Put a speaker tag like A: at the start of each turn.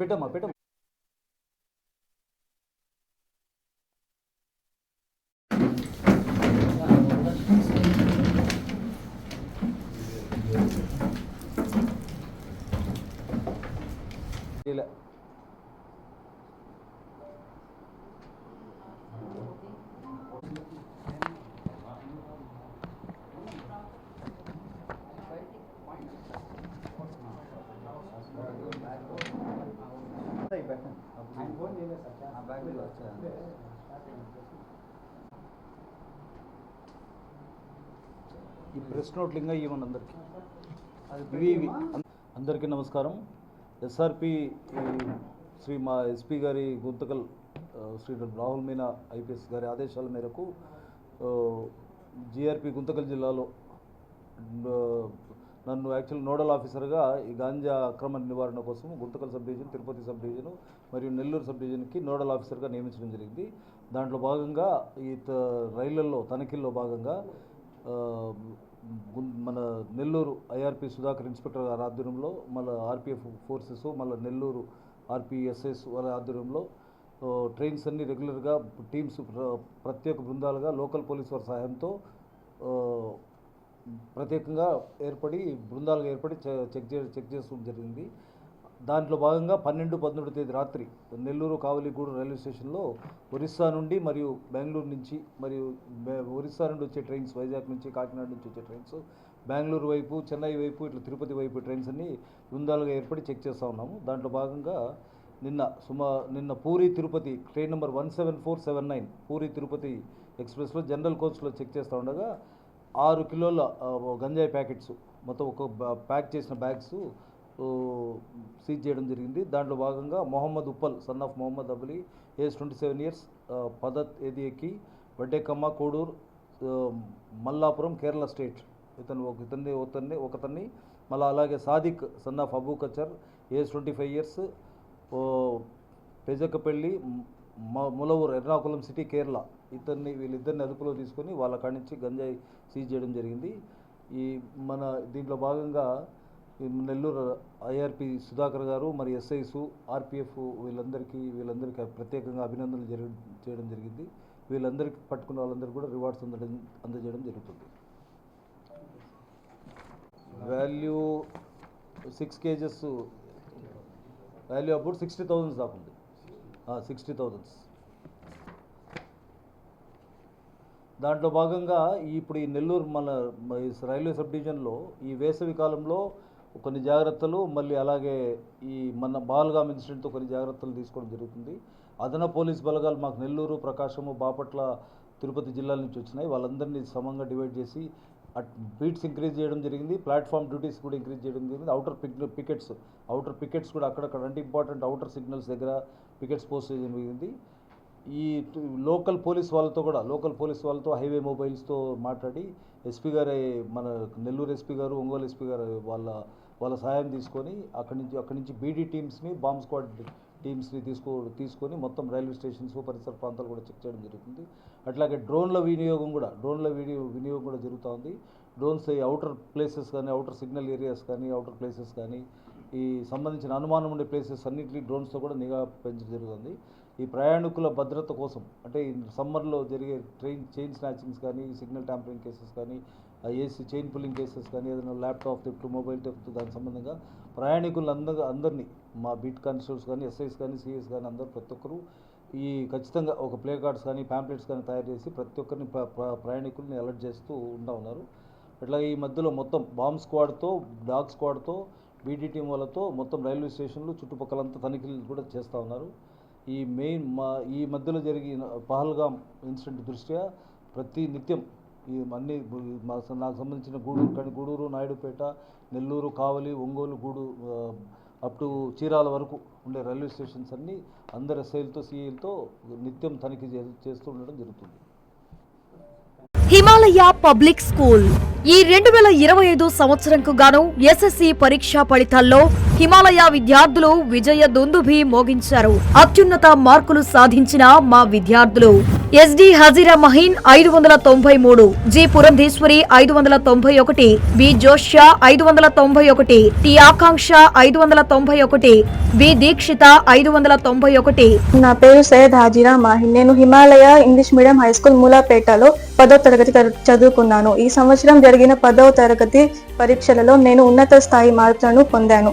A: పెట్టమ్మా పెట్టమ్మా. ఈ ప్రెస్ నోట్లు ఇంకా ఇవ్వండి అందరికీ. ఇవి ఇవి. అందరికీ నమస్కారం. ఎస్ఆర్పి శ్రీ మా ఎస్పీ గారి గుంతకల్ శ్రీ రాహుల్ మీనా ఐపీఎస్ గారి ఆదేశాల మేరకు జిఆర్పి గుంతకల్ జిల్లాలో నన్ను యాక్చువల్ నోడల్ ఆఫీసర్గా ఈ గాంజా అక్రమ నివారణ కోసం Guntakal sub division Tirupati sub division మరియు నెల్లూరు సబ్ డివిజన్కి నోడల్ ఆఫీసర్గా నియమించడం జరిగింది. దాంట్లో భాగంగా ఈ త- రైళ్ళలో తనిఖీల్లో భాగంగా గుం- మన నెల్లూరు ఐఆర్పి సుధాకర్ ఇన్స్పెక్టర్ గారి ఆధ్వర్యంలో మళ్ళీ ఆర్పిఎఫ్ ఫోర్సెస్ మళ్ళీ నెల్లూరు ఆర్పిఎస్ఎస్ వాళ్ళ ఆధ్వర్యంలో ట్రైన్స్ అన్ని రెగ్యులర్గా టీమ్స్ ప్రత్యేక బృందాలుగా లోకల్ పోలీస్ వారి సహాయంతో ప్రత్యేకంగా ఏర్పడి బృందాలుగా ఏర్పడి చెక్ చే చెక్ చేసుకోవడం జరిగింది. దాంట్లో భాగంగా పన్నెండు పదమూడు తేదీ రాత్రి నెల్లూరు కావలిగూడు రైల్వే స్టేషన్లో ఒరిస్సా నుండి మరియు బెంగళూరు నుంచి మరియు ఒరిస్సా నుండి వచ్చే ట్రైన్స్ వైజాగ్ నుంచి కాకినాడ నుంచి వచ్చే ట్రైన్స్ బెంగళూరు వైపు చెన్నై వైపు ఇట్లా తిరుపతి వైపు ట్రైన్స్ అన్ని బృందాలుగా ఏర్పడి చెక్ చేస్తూ ఉన్నాము. దాంట్లో భాగంగా నిన్న సుమా నిన్న Puri Tirupati train number one seven four seven nine Puri Tirupati ఎక్స్ప్రెస్లో జనరల్ కోచ్లో చెక్ చేస్తూ ఉండగా ఆరు కిలోల గంజాయి ప్యాకెట్స్. మొత్తం ఒక ప్యాక్ చేసిన బ్యాగ్స్ సీజ్ చేయడం జరిగింది. దాంట్లో భాగంగా Mohammed Uppal son of Mohammed Abali age twenty seven years పదత్ ఏది ఎక్కి వడ్డేకమ్మ కోడూరు మల్లాపురం కేరళ స్టేట్. ఇతను ఒక ఇతన్ని ఒకతన్ని ఒకతన్ని మళ్ళీ అలాగే Sadiq son of Abu Kachar age twenty five years Pejakapalli Muluvuru Ernakulam city Kerala. ఇద్దరిని వీళ్ళిద్దరిని అదుపులో తీసుకొని వాళ్ళ కాడి నుంచి గంజాయి సీజ్ చేయడం జరిగింది. ఈ మన దీంట్లో భాగంగా నెల్లూరు ఐఆర్పి సుధాకర్ గారు మరి ఎస్ఐసు ఆర్పిఎఫ్ వీళ్ళందరికీ వీళ్ళందరికీ ప్రత్యేకంగా అభినందనలు జరి చేయడం జరిగింది. వీళ్ళందరికీ పట్టుకున్న వాళ్ళందరికీ కూడా రివార్డ్స్ అందడం అందజేయడం జరుగుతుంది. Value six kgs value about sixty thousands దాకా ఉంది. సిక్స్టీ థౌజండ్స్ దాంట్లో భాగంగా ఇప్పుడు ఈ నెల్లూరు మన రైల్వే సబ్ డివిజన్లో ఈ వేసవి కాలంలో కొన్ని జాగ్రత్తలు మళ్ళీ అలాగే ఈ మన బాల్గామ్ ఇన్సిడెంట్తో కొన్ని జాగ్రత్తలు తీసుకోవడం జరుగుతుంది. అదన పోలీస్ బలగాలు మాకు నెల్లూరు ప్రకాశము బాపట్ల తిరుపతి జిల్లాల నుంచి వచ్చినాయి. వాళ్ళందరినీ సమంగా డివైడ్ చేసి అట్ బీట్స్ ఇంక్రీజ్ చేయడం జరిగింది. ప్లాట్ఫామ్ డ్యూటీస్ కూడా ఇంక్రీజ్ చేయడం జరిగింది. Outer pick pickets outer pickets కూడా అక్కడక్కడ అంటే ఇంపార్టెంట్ అవుటర్ సిగ్నల్స్ దగ్గర పికెట్స్ పోస్ట్ చేయడం జరిగింది. ఈ లోకల్ పోలీస్ వాళ్ళతో కూడా లోకల్ పోలీస్ వాళ్ళతో హైవే మొబైల్స్తో మాట్లాడి ఎస్పీ గారి మన నెల్లూరు ఎస్పీ గారు ఒంగోలు ఎస్పీ గారు వాళ్ళ వాళ్ళ సహాయం తీసుకొని అక్కడి నుంచి అక్కడి నుంచి బీడీ టీమ్స్ని బాంబ్ స్క్వాడ్ టీమ్స్ని తీసుకో తీసుకొని మొత్తం రైల్వే స్టేషన్స్ పరిసర ప్రాంతాలు కూడా చెక్ చేయడం జరుగుతుంది. అట్లాగే డ్రోన్ల వినియోగం కూడా డ్రోన్ల వినియో వినియోగం కూడా జరుగుతూ ఉంది. డ్రోన్స్ అవుటర్ ప్లేసెస్ కానీ అవుటర్ సిగ్నల్ ఏరియాస్ కానీ అవుటర్ ప్లేసెస్ కానీ ఈ సంబంధించిన అనుమానం ఉండే ప్లేసెస్ అన్నింటినీ డ్రోన్స్తో కూడా నిఘా పెంచడం జరుగుతుంది. ఈ ప్రయాణికుల భద్రత కోసం అంటే సమ్మర్లో జరిగే ట్రైన్ చైన్ స్నాచింగ్స్ కానీ సిగ్నల్ ట్యాంపరింగ్ కేసెస్ కానీ ఏసీ చైన్ పుల్లింగ్ కేసెస్ కానీ ఏదైనా ల్యాప్టాప్ థెఫ్ట్ మొబైల్ థెఫ్ట్ దాని సంబంధంగా ప్రయాణికులు అందరూ అందరినీ మా బీట్ కానిస్టేబుల్స్ కానీ ఎస్ఐస్ కానీ సిఎస్ కానీ అందరూ ప్రతి ఒక్కరు ఈ ఖచ్చితంగా ఒక ప్లే కార్డ్స్ కానీ ప్యాంప్లెట్స్ కానీ తయారు చేసి ప్రతి ఒక్కరిని ప్ర- ప్రయాణికుల్ని అలర్ట్ చేస్తూ ఉంటా ఉన్నారు. అట్లా ఈ మధ్యలో మొత్తం బాంబ్ స్క్వాడ్తో డాగ్ స్క్వాడ్తో బీడీ టీం వాళ్ళతో మొత్తం రైల్వే స్టేషన్లు చుట్టుపక్కలంతా తనిఖీలు కూడా చేస్తూ ఉన్నారు. ఈ మెయిన్ మా ఈ మధ్యలో జరిగిన పహల్గాం ఇన్సిడెంట్ దృష్ట్యా ప్రతి నిత్యం ఈ అన్ని మా నాకు సంబంధించిన గూడూరు కానీ గూడూరు నాయుడుపేట నెల్లూరు కావలి ఒంగోలు గూడు అప్ టు చీరాల వరకు ఉండే రైల్వే స్టేషన్స్ అన్నీ అందరి ఎస్ఐలతో సిఐలతో నిత్యం తనిఖీ చే- చేస్తూ ఉండడం జరుగుతుంది.
B: హిమాలయ పబ్లిక్ స్కూల్ ఈ రెండు వేల ఇరవై ఐదు సంవత్సరంకు గాను ఎస్ఎస్సి పరీక్షా ఫలితాల్లో హిమాలయ విద్యార్థులు విజయ దుందుభి మోగించారు. అత్యున్నత మార్కులు సాధించిన మా విద్యార్థులు. ఎస్డి హజీరా మహీన్ ఐదు వందల తొంభై మూడు జి పురంధేశ్వరి ఐదు వందల తొంభై ఒకటి బి జోష్యా ఐదు వందల తొంభై ఒకటి టి ఆకాంక్ష ఐదు వందల తొంభై ఒకటి బి దీక్షిత ఐదు వందల తొంభై ఒకటి.
C: నా పేరు సయ్యద్ హాజీరా మాహిన్. నేను Himalaya English medium high school మూలాపేటలో పదో తరగతి చదువుకున్నాను. ఈ సంవత్సరం జరిగిన పదవ తరగతి పరీక్షలలో నేను ఉన్నత స్థాయి మార్కులను పొందాను.